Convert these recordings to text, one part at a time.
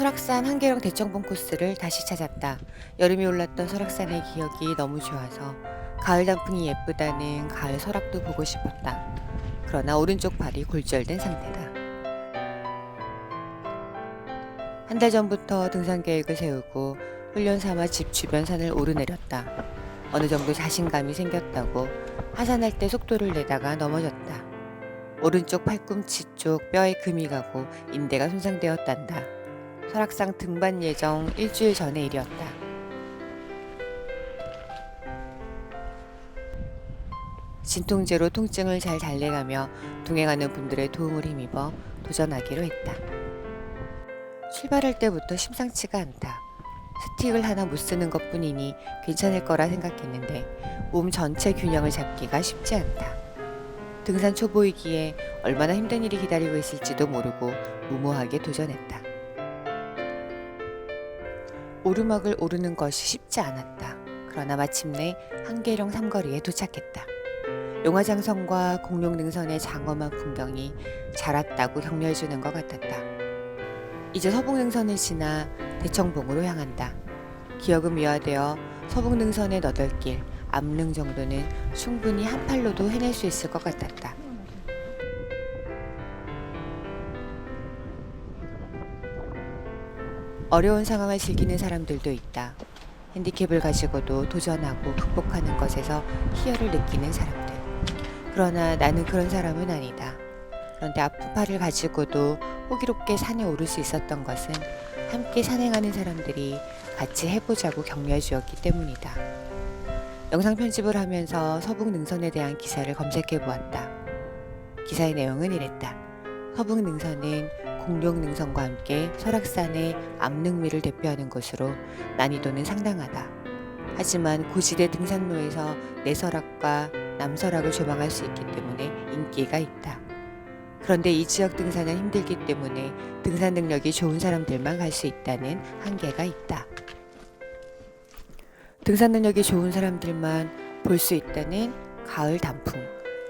설악산 한계령 대청봉 코스를 다시 찾았다. 여름이 올랐던 설악산의 기억이 너무 좋아서 가을 단풍이 예쁘다는 가을 설악도 보고 싶었다. 그러나 오른쪽 발이 골절된 상태다. 한 달 전부터 등산 계획을 세우고 훈련 삼아 집 주변 산을 오르내렸다. 어느 정도 자신감이 생겼다고 하산할 때 속도를 내다가 넘어졌다. 오른쪽 팔꿈치 쪽 뼈에 금이 가고 인대가 손상되었단다. 설악산 등반 예정 일주일 전의 일이었다. 진통제로 통증을 잘 달래가며 동행하는 분들의 도움을 힘입어 도전하기로 했다. 출발할 때부터 심상치가 않다. 스틱을 하나 못 쓰는 것 뿐이니 괜찮을 거라 생각했는데 몸 전체 균형을 잡기가 쉽지 않다. 등산 초보이기에 얼마나 힘든 일이 기다리고 있을지도 모르고 무모하게 도전했다. 오르막을 오르는 것이 쉽지 않았다. 그러나 마침내 한계령 삼거리에 도착했다. 용화장성과 공룡능선의 장엄한 풍경이 자랐다고 격려해주는 것 같았다. 이제 서북능선을 지나 대청봉으로 향한다. 기억은 미화되어 서북능선의 너덜길, 암릉 정도는 충분히 한 팔로도 해낼 수 있을 것 같았다. 어려운 상황을 즐기는 사람들도 있다. 핸디캡을 가지고도 도전하고 극복하는 것에서 희열을 느끼는 사람들. 그러나 나는 그런 사람은 아니다. 그런데 아픈 팔을 가지고도 호기롭게 산에 오를 수 있었던 것은 함께 산행하는 사람들이 같이 해보자고 격려해 주었기 때문이다. 영상 편집을 하면서 서북 능선에 대한 기사를 검색해 보았다. 기사의 내용은 이랬다. 서북 능선은 공룡 능선과 함께 설악산의 암릉위를 대표하는 곳으로 난이도는 상당하다. 하지만 고지대 등산로에서 내설악과 남설악을 조망할 수 있기 때문에 인기가 있다. 그런데 이 지역 등산은 힘들기 때문에 등산 능력이 좋은 사람들만 갈 수 있다는 한계가 있다. 등산 능력이 좋은 사람들만 볼 수 있다는 가을 단풍.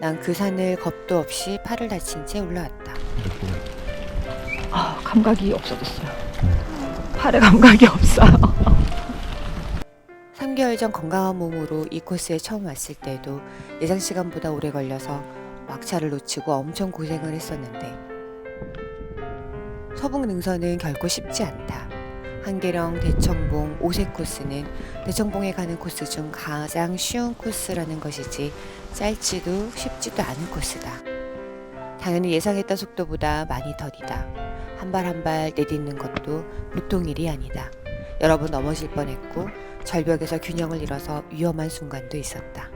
난 그 산을 겁도 없이 팔을 다친 채 올라왔다. 아, 감각이 없어졌어요. 팔에 감각이 없어요. 3개월 전 건강한 몸으로 이 코스에 처음 왔을 때도 예상 시간보다 오래 걸려서 막차를 놓치고 엄청 고생을 했었는데 서북 능선은 결코 쉽지 않다. 한계령 대청봉 오색 코스는 대청봉에 가는 코스 중 가장 쉬운 코스라는 것이지 짧지도 쉽지도 않은 코스다. 당연히 예상했던 속도보다 많이 더디다. 한 발 한 발 내딛는 것도 보통 일이 아니다. 여러 번 넘어질 뻔했고 절벽에서 균형을 잃어서 위험한 순간도 있었다.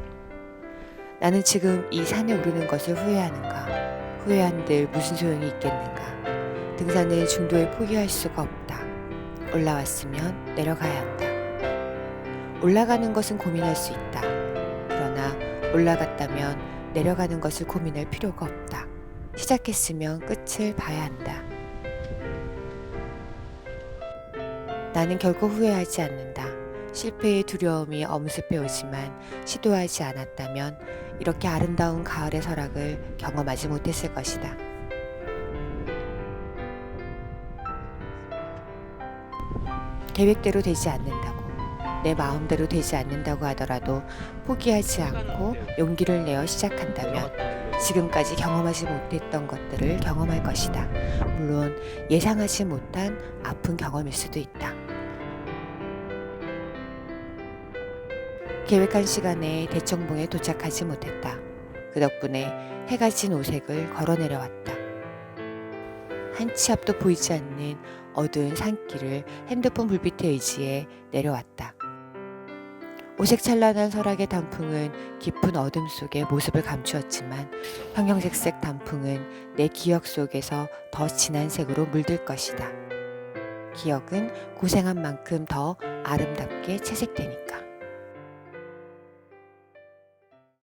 나는 지금 이 산에 오르는 것을 후회하는가? 후회한들 무슨 소용이 있겠는가? 등산은 중도에 포기할 수가 없다. 올라왔으면 내려가야 한다. 올라가는 것은 고민할 수 있다. 그러나 올라갔다면 내려가는 것을 고민할 필요가 없다. 시작했으면 끝을 봐야 한다. 나는 결코 후회하지 않는다. 실패의 두려움이 엄습해 오지만 시도하지 않았다면 이렇게 아름다운 가을의 설악을 경험하지 못했을 것이다. 계획대로 되지 않는다고, 내 마음대로 되지 않는다고 하더라도 포기하지 않고 용기를 내어 시작한다면 지금까지 경험하지 못했던 것들을 경험할 것이다. 물론 예상하지 못한 아픈 경험일 수도 있다. 계획한 시간에 대청봉에 도착하지 못했다. 그 덕분에 해가 진 오색을 걸어 내려왔다. 한치 앞도 보이지 않는 어두운 산길을 핸드폰 불빛에 의지해 내려왔다. 오색 찬란한 설악의 단풍은 깊은 어둠 속에 모습을 감추었지만 형형색색 단풍은 내 기억 속에서 더 진한 색으로 물들 것이다. 기억은 고생한 만큼 더 아름답게 채색되니까.